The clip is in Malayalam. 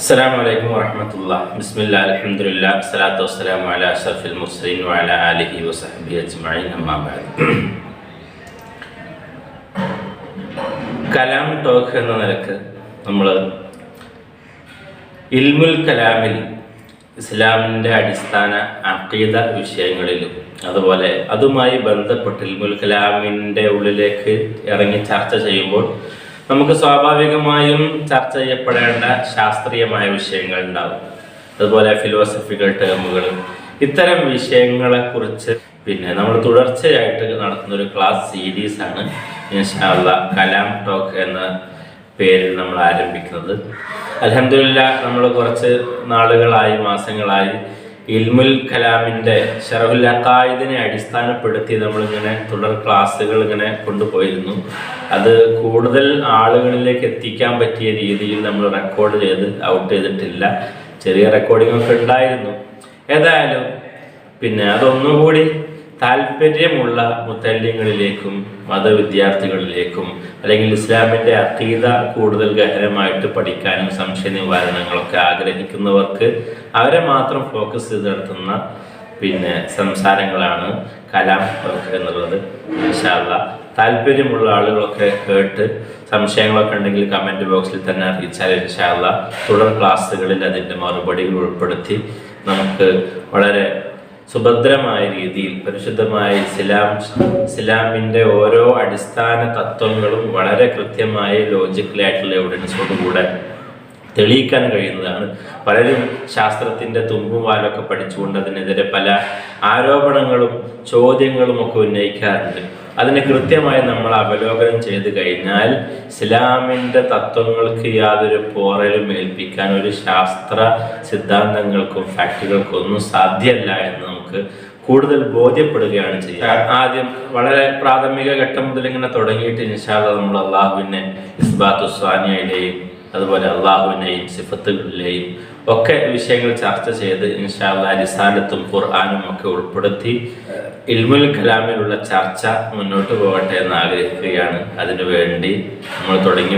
അസ്സാം വലൈക്കും വറഹമത്തുള്ള. ബിസ്മില്ല അലഹമുല്ല സലാത്തു വസ്സലാം അല അഷറഫിൽ മുസ്ലിം വല അലിഹി വസഹബി അജ്മൈൻ അമ്മാബാദ് കലാം ടോക്ക് എന്ന നിലയ്ക്ക് നമ്മൾ ഇൽമുൽ കലാമിൽ ഇസ്ലാമിന്റെ അടിസ്ഥാന അക്കീത വിഷയങ്ങളിലും അതുപോലെ അതുമായി ബന്ധപ്പെട്ട് ഇൽമുൽ കലാമിന്റെ ഉള്ളിലേക്ക് ഇറങ്ങി ചർച്ച ചെയ്യുമ്പോൾ നമുക്ക് സ്വാഭാവികമായും ചർച്ച ചെയ്യപ്പെടേണ്ട ശാസ്ത്രീയമായ വിഷയങ്ങൾ ഉണ്ടാവും. അതുപോലെ ഫിലോസഫിക്കൽ ടേമുകൾ ഇത്തരം വിഷയങ്ങളെ കുറിച്ച് പിന്നെ നമ്മൾ തുടർച്ചയായിട്ട് നടത്തുന്ന ഒരു ക്ലാസ് സീരീസ് ആണ് ഇൻഷാല്ല കലാം ടോക്ക് എന്ന പേരിൽ നമ്മൾ ആരംഭിക്കുന്നത്. അലഹമില്ല നമ്മൾ കുറച്ച് നാളുകളായി മാസങ്ങളായി ഇൽമുൽ കലാമിന്റെ ഷറഫുൽ അക്കായിദിനെ അടിസ്ഥാനപ്പെടുത്തി നമ്മളിങ്ങനെ തുടർ ക്ലാസ്സുകൾ ഇങ്ങനെ കൊണ്ടുപോയിരുന്നു. അത് കൂടുതൽ ആളുകളിലേക്ക് എത്തിക്കാൻ പറ്റിയ രീതിയിൽ നമ്മൾ റെക്കോർഡ് ചെയ്ത് ഔട്ട് ചെയ്തിട്ടില്ല. ചെറിയ റെക്കോർഡിംഗ് ഒക്കെ ഉണ്ടായിരുന്നു. ഏതായാലും പിന്നെ അതൊന്നുകൂടി താല്പര്യമുള്ള മുത്തല്യങ്ങളിലേക്കും മതവിദ്യാർത്ഥികളിലേക്കും അല്ലെങ്കിൽ ഇസ്ലാമിന്റെ അക്കീത കൂടുതൽ ഗഹനമായിട്ട് പഠിക്കാനും സംശയ നിവാരണങ്ങളൊക്കെ ആഗ്രഹിക്കുന്നവർക്ക് അവരെ മാത്രം ഫോക്കസ് ചെയ്ത് നടത്തുന്ന പിന്നെ സംസാരങ്ങളാണ് കലാം ടോക്ക് എന്നുള്ളത്. ഇൻഷാല്ല താല്പര്യമുള്ള ആളുകളൊക്കെ കേട്ട് സംശയങ്ങളൊക്കെ ഉണ്ടെങ്കിൽ കമന്റ് ബോക്സിൽ തന്നെ അറിയിച്ചാൽ ഇൻഷാല്ല തുടർ ക്ലാസ്സുകളിൽ അതിന്റെ മറുപടികൾ ഉൾപ്പെടുത്തി നമുക്ക് വളരെ സുഭദ്രമായ രീതിയിൽ പരിശുദ്ധമായ ഇസ്ലാം ഇസ്ലാമിന്റെ ഓരോ അടിസ്ഥാന തത്വങ്ങളും വളരെ കൃത്യമായ ലോജിക്കലായിട്ടുള്ള എവിഡൻസോടുകൂടെ തെളിയിക്കാൻ കഴിയുന്നതാണ്. പലരും ശാസ്ത്രത്തിന്റെ തുമ്പും വാലൊക്കെ പഠിച്ചുകൊണ്ട് അതിനെതിരെ പല ആരോപണങ്ങളും ചോദ്യങ്ങളും ഒക്കെ ഉന്നയിക്കാറുണ്ട്. അതിനെ കൃത്യമായി നമ്മൾ അവലോകനം ചെയ്ത് കഴിഞ്ഞാൽ ഇസ്ലാമിന്റെ തത്വങ്ങൾക്ക് യാതൊരു പോറലും ഏൽപ്പിക്കാൻ ഒരു ശാസ്ത്ര സിദ്ധാന്തങ്ങൾക്കും ഫാക്ടുകൾക്കും ഒന്നും സാധ്യമല്ല എന്ന് നമുക്ക് കൂടുതൽ ബോധ്യപ്പെടുകയാണ് ചെയ്യുക. ആദ്യം വളരെ പ്രാഥമിക ഘട്ടം മുതൽ ഇങ്ങനെ തുടങ്ങിയിട്ട് ഇൻഷാല്ല നമ്മൾ അള്ളാഹുവിനെ ഇസ്ബാത്തു സ്വാനിയയിലെയും അതുപോലെ അള്ളാഹുവിനെയും സിഫത്തുകളിലെയും ഒക്കെ വിഷയങ്ങൾ ചർച്ച ചെയ്ത് ഇൻഷാല്ല അടിസ്ഥാനത്തും ഖുർആാനും ഒക്കെ ഉൾപ്പെടുത്തി ഇൽമുൽ കലാമിലുള്ള ചർച്ച മുന്നോട്ട് പോകട്ടെ എന്ന് ആഗ്രഹിക്കുകയാണ്. അതിനു വേണ്ടി നമ്മൾ തുടങ്ങി